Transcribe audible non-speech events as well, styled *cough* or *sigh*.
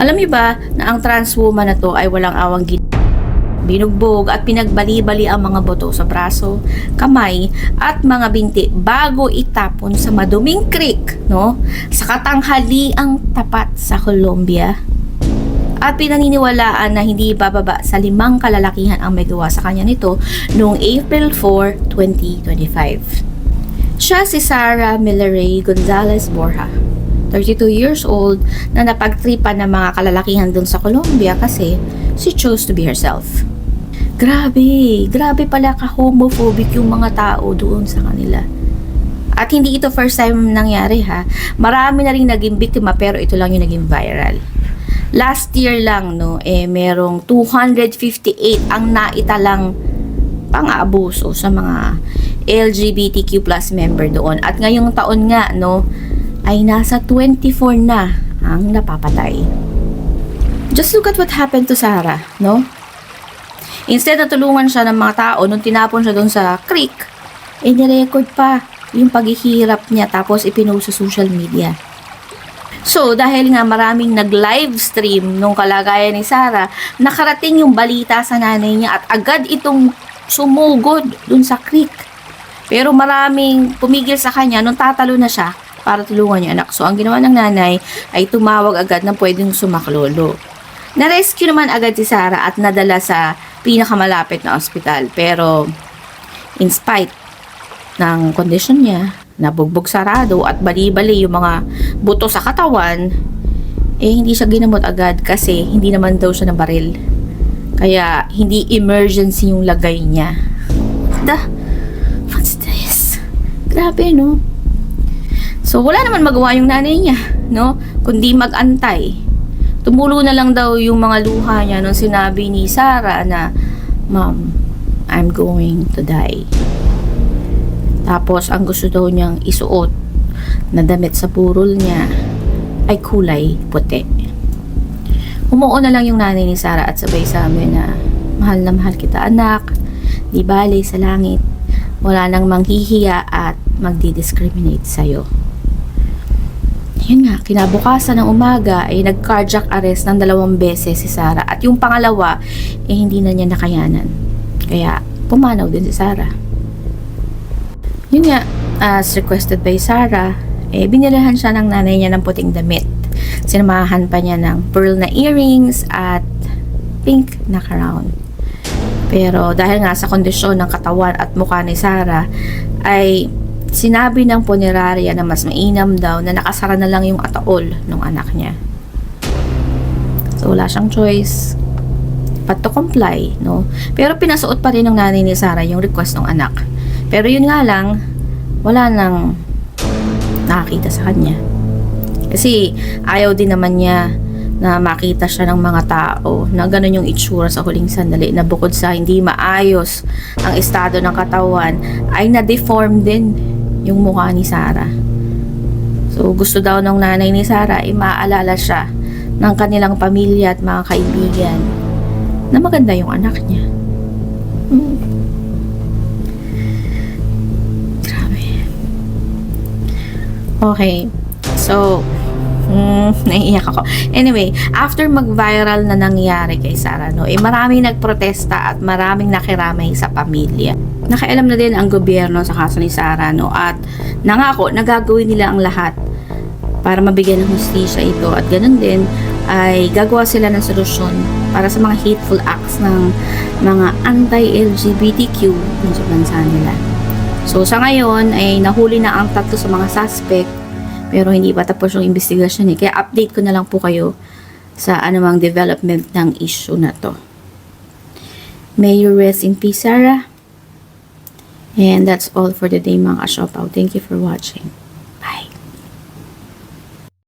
Alam niyo ba na ang trans woman na to ay walang awang gin binugbog at pinagbali-bali ang mga boto sa braso, kamay at mga binti bago itapon sa maduming creek, no? Sa katanghali ang tapat sa Colombia. At pinaniniwalaan na hindi bababa sa limang kalalakihan ang may gawa sa kanya nito noong April 4, 2025. Siya si Sarah Millaray Gonzalez Borja. 32 years old na napagtripan ng mga kalalakihan dun sa Colombia kasi she chose to be herself. Grabe, grabe pala ka-homophobic yung mga tao doon sa kanila. At hindi ito first time nangyari ha. Marami na rin naging biktima pero ito lang yung naging viral. Last year lang no, eh merong 258 ang naitalang pang-aabuso sa mga LGBTQ plus member doon. At ngayong taon nga no, ay nasa 24 na ang napapatay. Just look at what happened to Sarah, no? Instead na tulungan siya ng mga tao nung tinapon siya doon sa creek, eh nirecord pa yung paghihirap niya tapos ipinost sa social media. So, dahil nga maraming nag-live stream nung kalagayan ni Sarah, nakarating yung balita sa nanay niya at agad itong sumugod dun sa creek. Pero maraming pumigil sa kanya nung tatalo na siya para tulungan yung anak. So, ang ginawa ng nanay ay tumawag agad na pwedeng sumaklolo. Na-rescue naman agad si Sarah at nadala sa pinakamalapit na ospital. Pero, in spite ng kondisyon niya, nabugbog sarado at bali-bali yung mga buto sa katawan, eh hindi siya ginamot agad kasi hindi naman daw siya nabaril. Kaya hindi emergency yung lagay niya. Da, what's this? Grabe, no? So, wala naman magawa yung nanay niya, no? Kundi mag-antay. Tumulo na lang daw yung mga luha niya nung sinabi ni Sarah na, Mom, I'm going to die. Tapos, ang gusto daw niyang isuot na damit sa burol niya ay kulay puti. Umuo na lang yung nanay ni Sarah at sabay sa amin na mahal na mahal kita anak, di bale sa langit, wala nang manghihiya at magdi-discriminate sa'yo. Yun nga, kinabukasan ng umaga ay nag-cardiac arrest ng dalawang beses si Sarah at yung pangalawa eh hindi na niya nakayanan. Kaya pumanaw din si Sarah. Yun nga, as requested by Sarah, eh, binilahan siya ng nanay niya ng puting damit. Sinamahan pa niya ng pearl na earrings at pink na crown. Pero dahil nga sa kondisyon ng katawan at mukha ni Sarah, ay sinabi ng punerarya na mas mainam daw na nakasara na lang yung ataol ng anak niya. So wala siyang choice but to comply, no? Pero pinasuot pa rin ng nanay ni Sarah yung request ng anak. Pero yun nga lang, wala nang nakakita sa kanya. Kasi ayaw din naman niya na makita siya ng mga tao na ganun yung itsura sa huling sandali na bukod sa hindi maayos ang estado ng katawan ay na-deform din yung mukha ni Sarah. So gusto daw ng nanay ni Sarah ay maalala siya ng kanilang pamilya at mga kaibigan na maganda yung anak niya. Hmm. Grabe. Okay. So, Hmm, *laughs* naiiyak ako. Anyway, after mag-viral na nangyari kay Sarah, no, eh maraming nagprotesta at maraming nakiramay sa pamilya. Nakailam na din ang gobyerno sa kaso ni Sarah, no, at nangako na gagawin nila ang lahat para mabigyan ng hustisya ito at ganun din ay gagawa sila ng solusyon para sa mga hateful acts ng mga anti-LGBTQ sa bansa nila. So sa ngayon ay nahuli na ang tatlo sa mga suspect pero hindi pa tapos yung investigasyon eh. Kaya update ko na lang po kayo sa anumang development ng issue na to. May you rest in peace, Sarah. And that's all for the day mga kasiopaw. Thank you for watching.